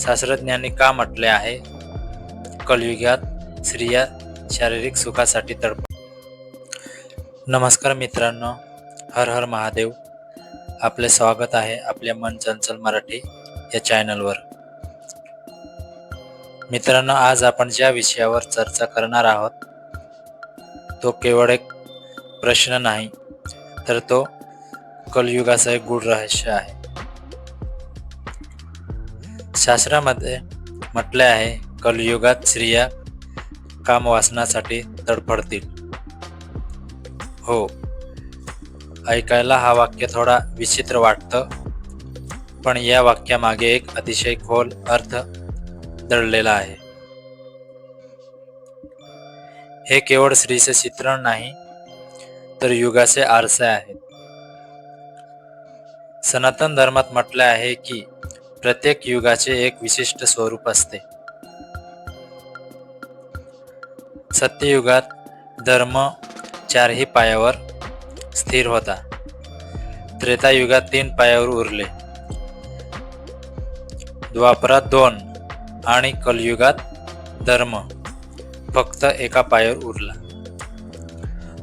शास्त्रज्ञांनी का म्हटले आहे? कलयुगात स्त्रिया शारीरिक सुखासाठी तडप नमस्कार मित्रांनो हर हर महादेव. आपले स्वागत आहे आपल्या मन चंचल मराठी या चॅनलवर. मित्रांनो आज आपण ज्या विषयावर चर्चा करणार आहोत तो केवळ एक प्रश्न नाही तर तो कलयुगाचं एक गूढ रहस्य आहे. शास्त्रामध्ये म्हटले आहे कलयुगात स्त्रिया कामवासनासाठी तडफडतील. हो. ऐकायला हा वाक्य थोडा विचित्र वाटतं पण या वाक्यामागे एक अतिशय खोल अर्थ दडलेला आहे. हे केवळ स्त्रीचे चित्रण नाही तर युगाचे आरसे आहेत. सनातन धर्मात म्हटले आहे की प्रत्येक युगाचे एक विशिष्ट स्वरूप असते. सत्ययुगात धर्म चारही पायावर स्थिर होता. त्रेतायुगात तीन पायावर उरले. द्वापरात दोन आणि कलयुगात धर्म फक्त एका पायावर उरला.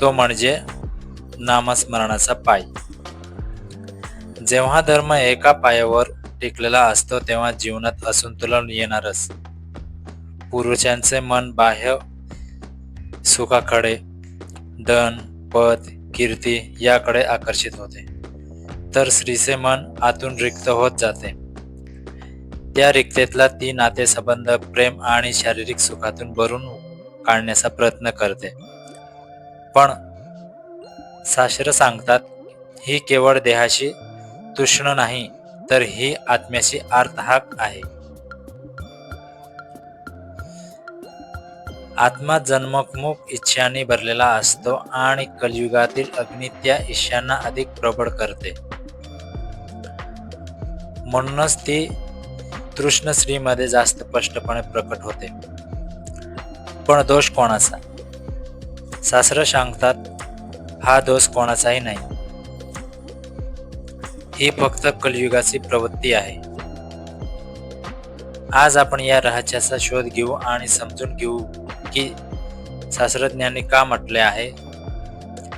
तो म्हणजे नामस्मरणाचा पाय. जेव्हा धर्म एका पायावर टिकलेला असतो तेव्हा जीवनात असंतुलन येणारच. पुरुषांचे मन बाह्य सुखाकडे धन पद कीर्ती याकडे आकर्षित होते. तर स्त्रीचे मन आतून रिक्त होत जाते. त्या रिक्तेतला ती नातेसंबंध प्रेम आणि शारीरिक सुखातून भरून काढण्याचा प्रयत्न करते. पण शास्त्र सांगतात ही केवळ देहाशी तृष्ण नाही तर ही आत्म्याची आर्तहाक आहे. आत्मा जन्ममुख इच्छांनी भरलेला असतो आणि कलयुगातील अग्नी त्या इच्छांना अधिक प्रबळ करते. म्हणूनच ती तृष्ण स्त्रीमध्ये जास्त स्पष्टपणे प्रकट होते. पण दोष कोणाचा? सासरं सांगतात हा दोष कोणाचाही नाही. ही फक्त कलयुगाची प्रवृत्ती आहे. आज आपण या रहस्याचा शोध घेऊ आणि समजून घेऊ की शास्त्रज्ञांनी का म्हटले आहे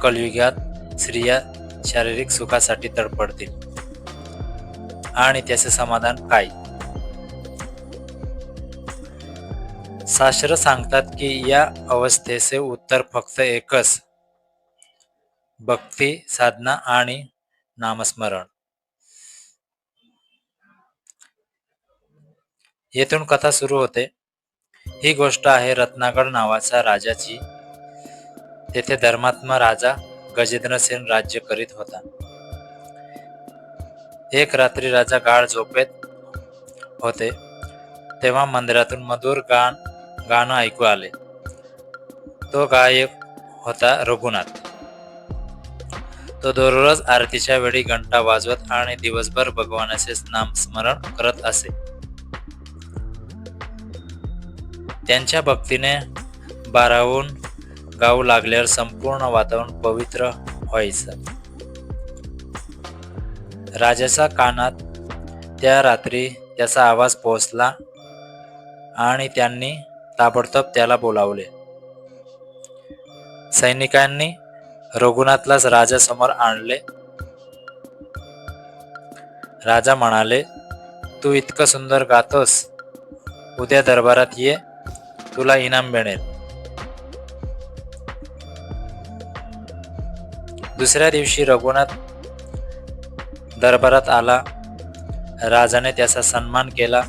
कलयुगात स्त्रिया शारीरिक सुखासाठी तडपडतील. आणि त्याचे समाधान काय? शास्त्र सांगतात की या अवस्थेचे उत्तर फक्त एकच भक्ती साधना आणि नामस्मरण. येथून कथा सुरू होते. ही गोष्ट आहे रत्नागड नावाचा राजाची. तेथे धर्मात्मा राजा गजेंद्रसेन राज्य करीत होता. एक रात्री राजा गाळ झोपेत होते. तेव्हा मंदिरातून मधुर गाण गाणं ऐकू आले. तो गायक होता रघुनाथ. तो दररोज आरतीच्या वेळी घंटा वाजवत आणि दिवसभर भगवानाचे नामस्मरण करत असे. त्यांच्या भक्तीने बारावून गाऊ लागल्यावर संपूर्ण वातावरण पवित्र व्हायचं. राजाच्या कानात त्या रात्री त्याचा आवाज पोहोचला आणि त्यांनी ताबडतोब त्याला बोलावले. सैनिकांनी रघुनाथलाच राजासमोर आणले. राजा म्हणाले तू इतकं सुंदर गातोस. उद्या दरबारात ये तुला इनाम मिळेल. दुसऱ्या दिवशी रघुनाथ दरबारात आला. राजाने त्याचा सन्मान केला.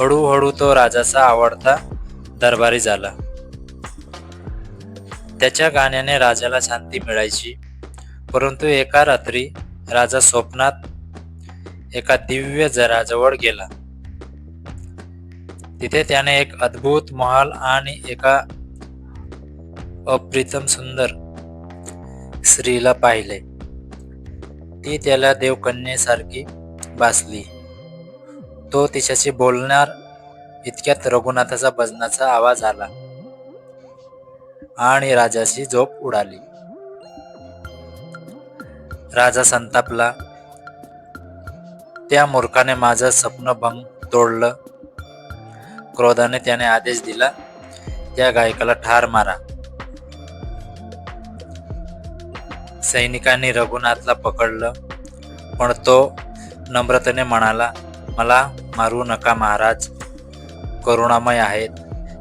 हळूहळू तो राजाचा आवडता दरबारी झाला. त्याच्या गाण्याने राजाला शांती मिळायची. परंतु एका रात्री राजा स्वप्नात एका दिव्य जराजवळ गेला. तिथे त्याने एक अद्भुत महाल आणि एका अप्रितम सुंदर स्त्रीला पाहिले. ती त्याला देवकन्येसारखी भासली. तो तिच्याशी बोलणार इतक्यात रघुनाथाचा भजनाचा आवाज आला आणि राजाची झोप उडाली. राजा संतापला. त्या मूर्खाने माझं स्वप्न भंग तोडलं. क्रोधाने त्याने आदेश दिला त्या गायकाला ठार मारा. सैनिकांनी रघुनाथला पकडलं पण तो नम्रतेने म्हणाला मला मारू नका महाराज करुणामय आहेत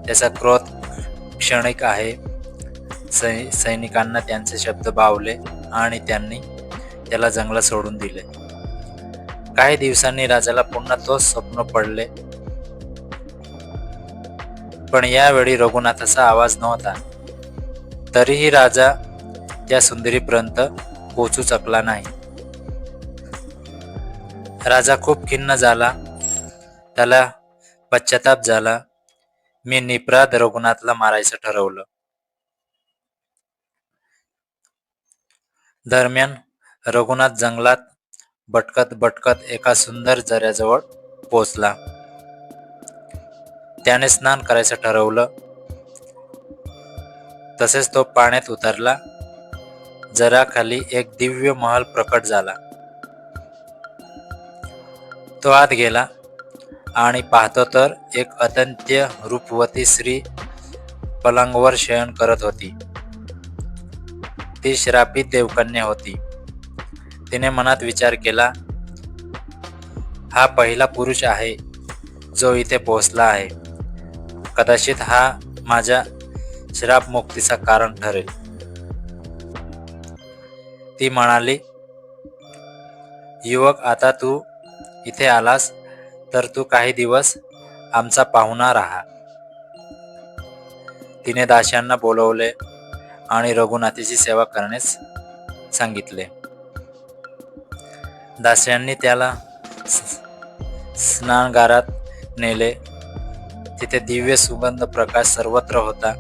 त्याचा क्रोध क्षणिक आहे. सै सैनिकांना त्यांचे शब्द बावले आणि त्यांनी त्याला जंगलात सोडून दिले. काही दिवसांनी राजाला पुन्हा तोच स्वप्न पडले. पण यावेळी रघुनाथाचा आवाज नव्हता. तरीही राजा त्या सुंदरीपर्यंत पोचू शकला नाही. राजा खूप खिन्न झाला. त्याला पश्चाताप झाला. मी निपराध रघुनाथला मारायचं ठरवलं. दरम्यान रघुनाथ जंगलात भटकत भटकत एका सुंदर जऱ्याजवळ पोचला त्याने स्नान करायचं ठरवलं. तसेच तो पाण्यात उतरला. जरा खाली एक दिव्य महल प्रकट झाला. तो आत गेला आणि पाहतो तर एक अत्यंत्य रूपवती स्त्री पलंगवर शयन करत होती. ती श्रापित देवकन्या होती. तिने मनात विचार केला हा पहिला पुरुष आहे जो इथे पोहोचला आहे. कदाचित हा माझ्या श्रापमुक्तीचा कारण ठरेल. ती म्हणाली युवक आता तू इथे आलास तर तू काही दिवस आमचा पाहुणा राहा. तिने दाश्यांना बोलवले आणि रघुनाथीची सेवा करण्यास सांगितले. दास्यांनी त्याला स्नानगारात नेले. तिथे दिव्य सुगंध प्रकाश सर्वत्र होता.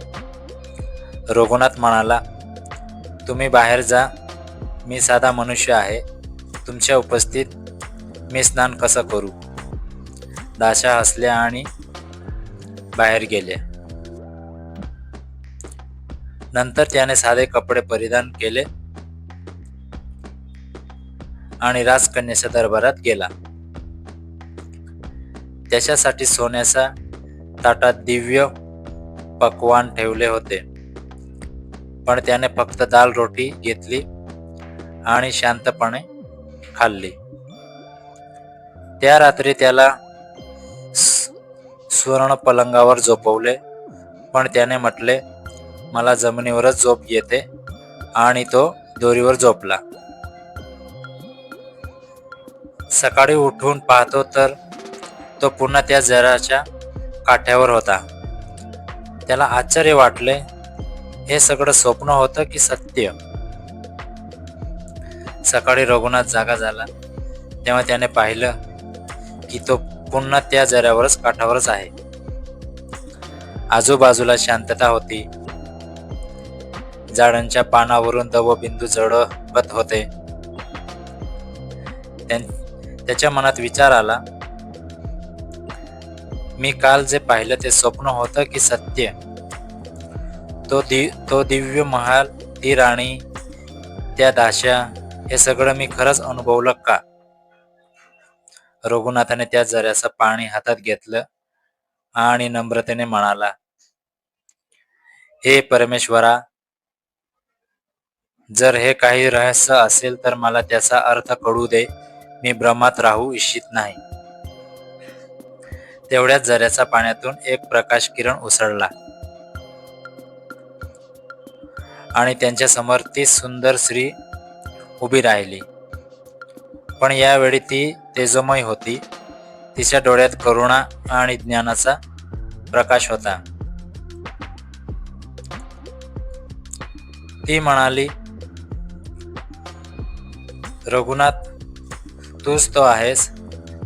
रघुनाथ म्हणाला तुम्ही बाहेर जा. मी साधा मनुष्य आहे. तुमच्या उपस्थित मी स्नान कसं करू? दाशा हसल्या आणि बाहेर गेल्या. नंतर त्याने साधे कपडे परिधान केले आणि राजकन्याच्या दरबारात गेला. त्याच्यासाठी सोन्याचा ताटात दिव्य पकवान ठेवले होते. पण त्याने फक्त दाल रोटी घेतली आणि शांतपणे खाल्ली. त्या रात्री त्याला स्वर्ण सुवर्ण पलंगावर झोपवले. पण त्याने म्हटले मला जमिनीवरच झोप येते आणि तो दोरीवर झोपला. सकाळी उठून पाहतो तर तो पुन्हा त्या जराच्या काठ्यावर होता. त्याला आश्चर्य वाटले. हे सगळं स्वप्न होतं की सत्य? सकाळी रघुनाथ जागा झाला. तेव्हा त्याने पाहिलं की तो पुन्हा त्या जऱ्यावरच काठावरच आहे. आजूबाजूला शांतता होती. झाडांच्या पानावरून दवबिंदू जडवत होते. त्यां- त्याच्या मनात विचार आला. मी काल जे पाहिलं ते स्वप्न होतं की सत्य. तो दि तो दिव्य महाल ती राणी त्या दाशा हे सगळं मी खरंच अनुभवलं का? रघुनाथाने त्या जऱ्याचं पाणी हातात घेतलं आणि नम्रतेने म्हणाला हे परमेश्वरा जर हे काही रहस्य असेल तर मला त्याचा अर्थ कळू दे. मी भ्रमात राहू इच्छित नाही. तेवढ्याच झऱ्याच्या पाण्यातून एक प्रकाश किरण उसळला. आणि त्यांच्यासमोर ती सुंदर स्त्री उभी राहिली. पण यावेळी ती तेजोमय होती. तिच्या डोळ्यात करुणा आणि ज्ञानाचा प्रकाश होता. ती म्हणाली रघुनाथ तूच तो आहेस.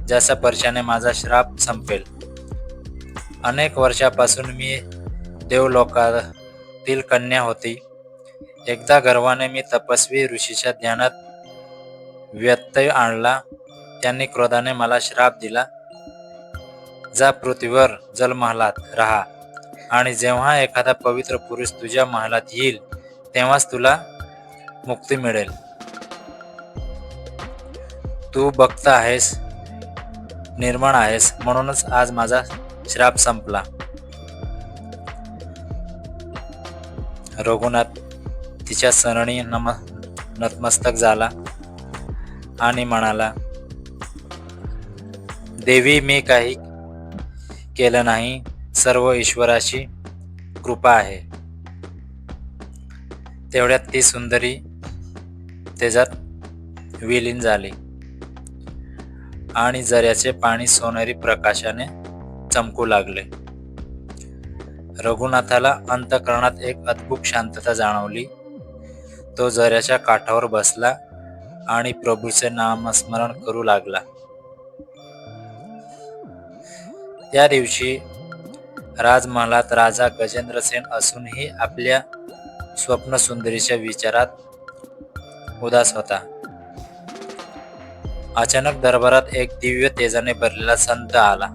ज्याच्या परशाने माझा श्राप संपेल. अनेक वर्षापासून मी देवलोकातील कन्या होती. एकदा गर्वाने मी तपस्वी ऋषीच्या ध्यानात व्यत्यय आणला. त्यांनी क्रोधाने मला श्राप दिला. जा पृथ्वीवर जलमहलात राहा आणि जेव्हा एखादा पवित्र पुरुष तुझ्या महालात येईल तेव्हाच तुला मुक्ती मिळेल. तू बघता आहेस निर्माण आहेस. म्हणूनच आज माझा श्राप संपला. रघुनाथ तिच्या सरणी नम नतमस्तक झाला आणि म्हणाला देवी मी काही केलं नाही. सर्व ईश्वराची कृपा आहे. तेवढ्यात ती सुंदरी त्याच्यात विलीन झाली. आणि झऱ्याचे पाणी सोनेरी प्रकाशाने चमकू लागले. रघुनाथाला अंतकरणात एक अद्भुत शांतता जाणवली. तो झऱ्याच्या काठावर बसला आणि प्रभूचे नामस्मरण करू लागला. त्या दिवशी राजमहालात राजा गजेंद्रसेन असूनही आपल्या स्वप्नसुंदरीच्या विचारात उदास होता. अचानक दरबारात एक दिव्य तेजाने भरलेला संत आला.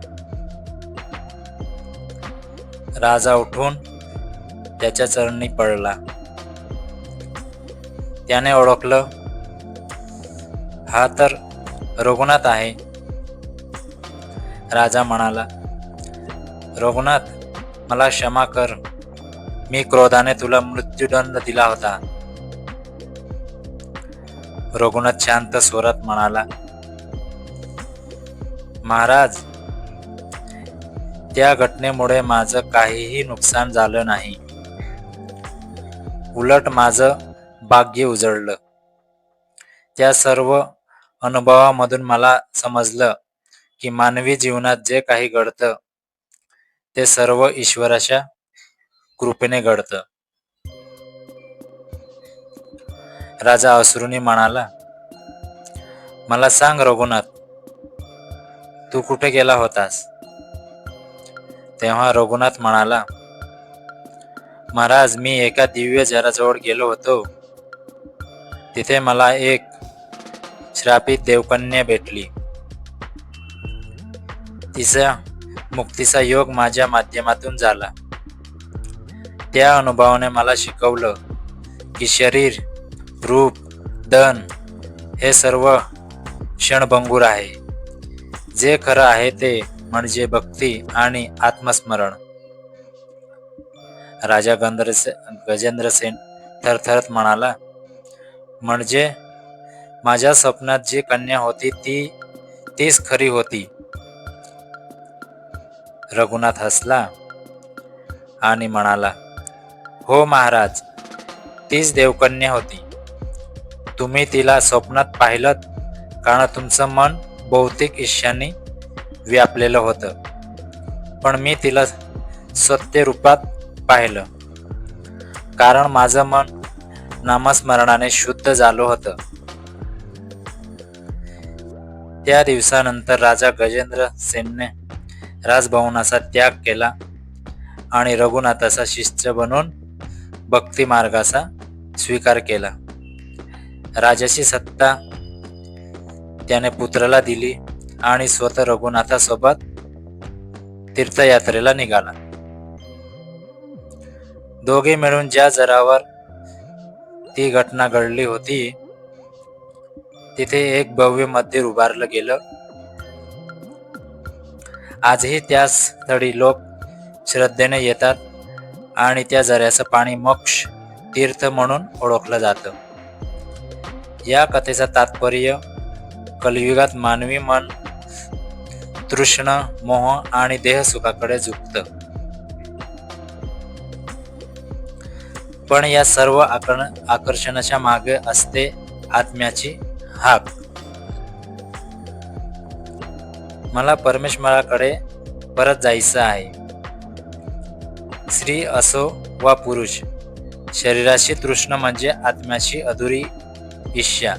राजा उठून त्याच्या चरणी पडला. त्याने ओळखलं हा तर रघुनाथ आहे. राजा म्हणाला रघुनाथ मला क्षमा कर. मी क्रोधाने तुला मृत्यूदंड दिला होता. रघुनाथ शांत स्वरात म्हणाला महाराज त्या घटनेमुळे माझं काहीही नुकसान झालं नाही. उलट माझं भाग्य उजळलं. त्या सर्व अनुभवामधून मला समजलं की मानवी जीवनात जे काही घडतं ते सर्व ईश्वराच्या कृपेने घडतं. राजा असुरुनी म्हणाला मला सांग रघुनाथ तू कुठे गेला होतास? तेव्हा रघुनाथ म्हणाला महाराज मी एका दिव्य जराजवळ गेलो होतो. तिथे मला एक श्रापित देवकन्या भेटली. तिचा मुक्तीचा योग माझ्या माध्यमातून झाला. त्या अनुभवाने मला शिकवलं की शरीर रूप धन हे सर्व क्षणभंगूर आहे. जे खरं आहे ते म्हणजे भक्ती आणि आत्मस्मरण. राजा गंधर्स गजेंद्रसेन थरथरत म्हणाला म्हणजे माझ्या स्वप्नात जी कन्या होती ती तीच खरी होती. रघुनाथ हसला आणि म्हणाला हो महाराज तीच देवकन्या होती. तुम्ही तिला स्वप्नात पाहिलं कारण तुमचं मन? बहुतेक ईश्यांनी व्यापलेलं होतं. पण मी तिला सत्य रूपात पाहिलं. कारण माझं मन नामस्मरणाने शुद्ध झालं होतं. त्या दिवसानंतर राजा गजेंद्र सेनने राजभवनाचा त्याग केला आणि रघुनाथाचा शिष्य बनून भक्ती मार्गाचा स्वीकार केला. राजाची सत्ता त्याने पुत्राला दिली आणि स्वतः रघुनाथासोबत तीर्थयात्रेला निघाला. दोघे मिळून ज्या जरावर ती घटना घडली होती तिथे एक भव्य मंदिर उभारलं गेलं. आजही त्या स्थळी लोक श्रद्धेने येतात आणि त्या झऱ्याचं पाणी मोक्ष तीर्थ म्हणून ओळखलं जातं. या कथेचं तात्पर्य कलियुगात मानवी मन तृष्ण मोह आणि देहसुखाकडे झुकतं. पण या सर्व आकर्ण आकर्षणाच्या मागे असते आत्म्याची हाक. मला परमेश्वराकडे परत जायचं आहे. स्त्री असो वा पुरुष शरीराची तृष्ण म्हणजे आत्म्याची अधुरी इच्छा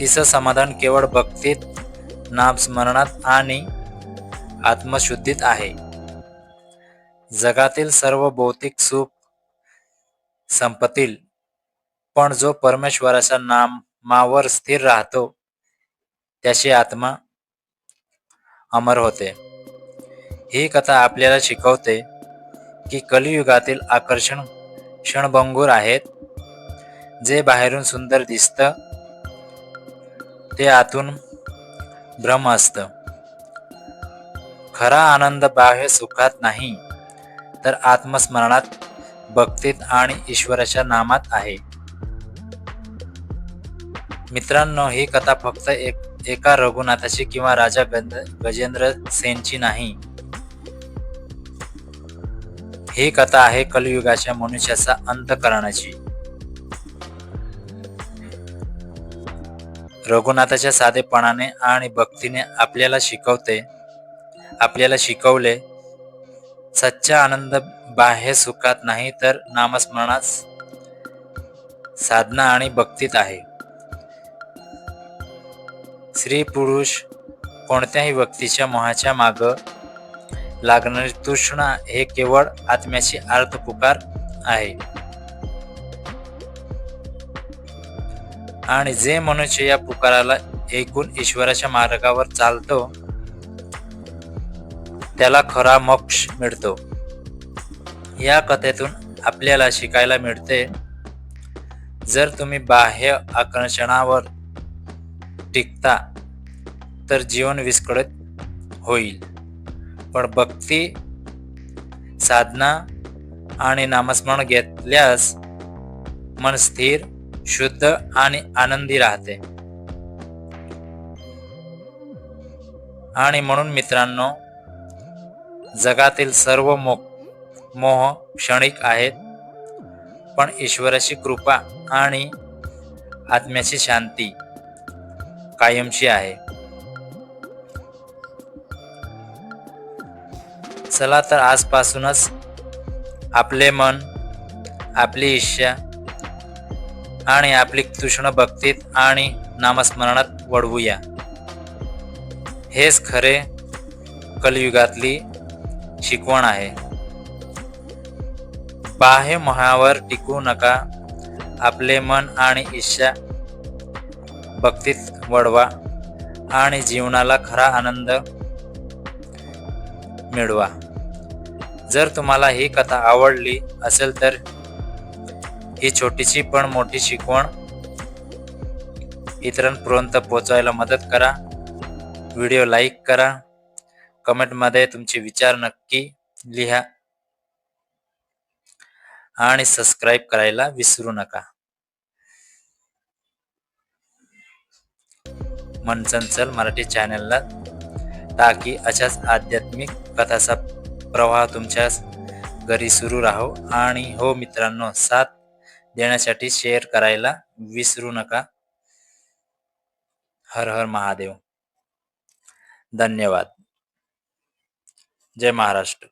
तिचं समाधान केवळ भक्तीत नामस्मरणात आणि आत्मशुद्धीत आहे. जगातील सर्व भौतिक सुख संपतील पण जो परमेश्वराच्या नामावर स्थिर राहतो त्याची आत्मा अमर होते. ही कथा आपल्याला शिकवते की कलियुगातील आकर्षण क्षणभंगूर आहेत जे बाहेरून सुंदर दिसतं ते आतून भ्रम असतं. खरा आनंद बाह्य सुखात नाही तर आत्मस्मरणात भक्तीत आणि ईश्वराच्या नामात आहे. मित्रांनो ही कथा फक्त एक एका रघुनाथाची किंवा राजा गंध गजेंद्र सेनची नाही. ही कथा आहे कलियुगाच्या मनुष्याचा अंत करण्याची. रघुनाथाच्या साधेपणाने आणि भक्तीने आपल्याला शिकवते आपल्याला शिकवले. सच्चा आनंद बाह्य सुखात नाही तर नामस्मरणात साधना आणि भक्तीत आहे. स्त्री पुरुष कोणत्याही व्यक्तीच्या मोहाच्या माग लागणारी तृष्णा हे केवळ आत्म्याची अर्थ पुकार आहे. आणि जे मनुष्य या पुकाराला ऐकून ईश्वराच्या मार्गावर चालतो त्याला खरा मोक्ष मिळतो. या कथेतून आपल्याला शिकायला मिळते जर तुम्ही बाह्य आकर्षणावर टिकता तर जीवन विस्कळीत होईल. पण भक्ती साधना आणि नामस्मरण घेतल्यास मन स्थिर शुद्ध आणि आनंदी राहते. आणि म्हणून मित्रांनो जगातील सर्व मोह मोह क्षणिक आहेत पण ईश्वराची कृपा आणि आत्म्याची शांती कायमची आहे. चला तर आजपासूनच आपले मन आपली इच्छा आणि आपली तृष्ण भक्तीत आणि नामस्मरणात वळवूया. हेच खरे कलियुगातली शिकवण आहे. बाह्य मोहावर टिकू नका. आपले मन आणि इच्छा भक्तीत वळवा आणि जीवनाला खरा आनंद मिळवा. जर तुम्हाला ही कथा आवडली असेल तर ही छोटीशी पण मोठी शिकवण इतरांपर्यंत पोहोचवायला मदत करा. व्हिडिओ लाईक करा. कमेंटमध्ये तुमचे विचार नक्की लिहा. आणि सबस्क्राईब करायला विसरू नका. मनचंचल मराठी चॅनलला ताकी अशाच आध्यात्मिक कथाचा प्रवाह तुमच्या घरी सुरू राहो. आणि हो मित्रांनो साथ देण्यासाठी शेअर करायला विसरू नका. हर हर महादेव. धन्यवाद. जय महाराष्ट्र.